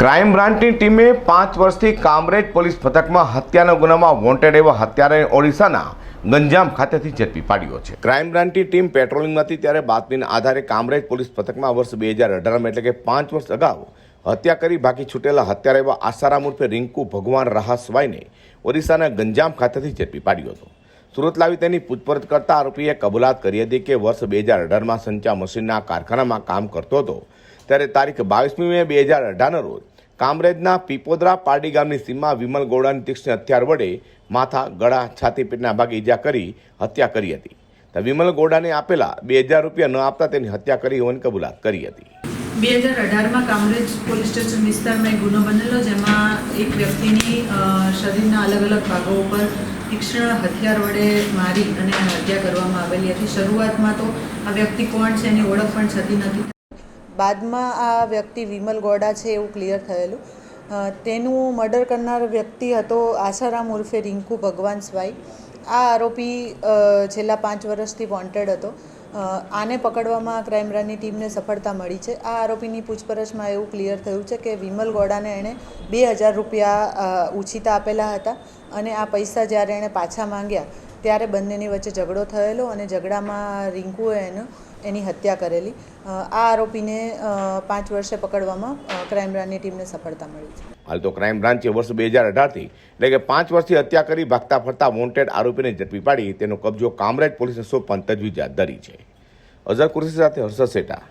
Crime બ્રાન્ચની ટીમે પાંચ વર્ષથી કામરેજ પોલીસ મથકમાં હત્યાના ગુનામાં વોન્ટેડ એવા હત્યારાને ઓડિશાના ગંજામ ખાતેથી ઝડપી પાડ્યો છે. ક્રાઇમ બ્રાન્ચની ટીમ પેટ્રોલિંગમાં હતી ત્યારે બાતમીના આધારે કામરેજ પોલીસ મથકમાં વર્ષ બે હજાર અઢારમાં એટલે કે પાંચ વર્ષ અગાઉ હત્યા કરી બાકી છૂટેલા હત્યારા એવા આસારામ ઉર્ફે રિંકુ ભગવાન રાહસવાઈને ઓડિશાના ગંજામ ખાતેથી ઝડપી પાડ્યો હતો. સુરત લાવી તેની પૂછપરછ કરતા આરોપીએ કબૂલાત કરી હતી કે વર્ષ બે હજાર અઢારમાં સંચા મશીનના કારખાનામાં કામ કરતો હતો. ત્યારે તારીખ બાવીસમી મે બે હજાર અઢારના રોજ કામરેજના પીપોદરા પારડી ગામની સીમમાં વિમલ ગોડાની તીક્ષ્ણ હથિયાર વડે માથા, ગળા, છાતી પેટના ભાગે ઈજા કરી હત્યા કરી હતી. વિમલ ગોડાને આપેલા બે હજાર રૂપિયા ન આપતા તેની હત્યા કરી હોવાની કબૂલાત કરી હતી. બે હજાર અઢારમાં કામરેજ પોલીસ સ્ટેશન વિસ્તારમાં એક ગુનો બનેલો, જેમાં એક વ્યક્તિની શરીરના અલગ અલગ ભાગો ઉપર તીક્ષ્ણ હથિયાર વડે મારી અને હત્યા કરવામાં આવેલી હતી. શરૂઆતમાં તો આ વ્યક્તિ કોણ છે એની ઓળખ પણ થતી નથી. બાદમાં આ વ્યક્તિ વિમલ ગોડા છે એવું ક્લિયર થયેલું. તેનું મર્ડર કરનાર વ્યક્તિ હતો આસારામ ઉર્ફે રિંકુ ભગવાન સ્વાઈ આ આરોપી છેલ્લા પાંચ વર્ષથી વોન્ટેડ હતો. આને પકડવામાં ક્રાઇમ બ્રાન્ચની ટીમને સફળતા મળી છે. આ આરોપીની પૂછપરછમાં એવું ક્લિયર થયું છે કે વિમલ ગોડાને એણે બે હજાર રૂપિયા ઉછીતા આપેલા હતા અને આ પૈસા જ્યારે એણે પાછા માંગ્યા ત્યારે બંનેની વચ્ચે ઝઘડો થયેલો અને ઝઘડામાં રિંકુએ એનો, એની હત્યા કરેલી. આ આરોપીને પાંચ વર્ષે પકડવામાં ક્રાઇમ બ્રાન્ચની ટીમને સફળતા મળી છે. હાલ તો ક્રાઇમ બ્રાન્ચે વર્ષ બે હજાર અઢારથી, એટલે કે પાંચ વર્ષથી હત્યા કરી ભાગતા ફરતા વોન્ટેડ આરોપીને ઝડપી પાડી તેનો કબજો કામરેજ પોલીસે સોંપવાની તજવીજ હાથ ધરી છે. અઝર કુરશી સાથે હર્ષદ સેટા.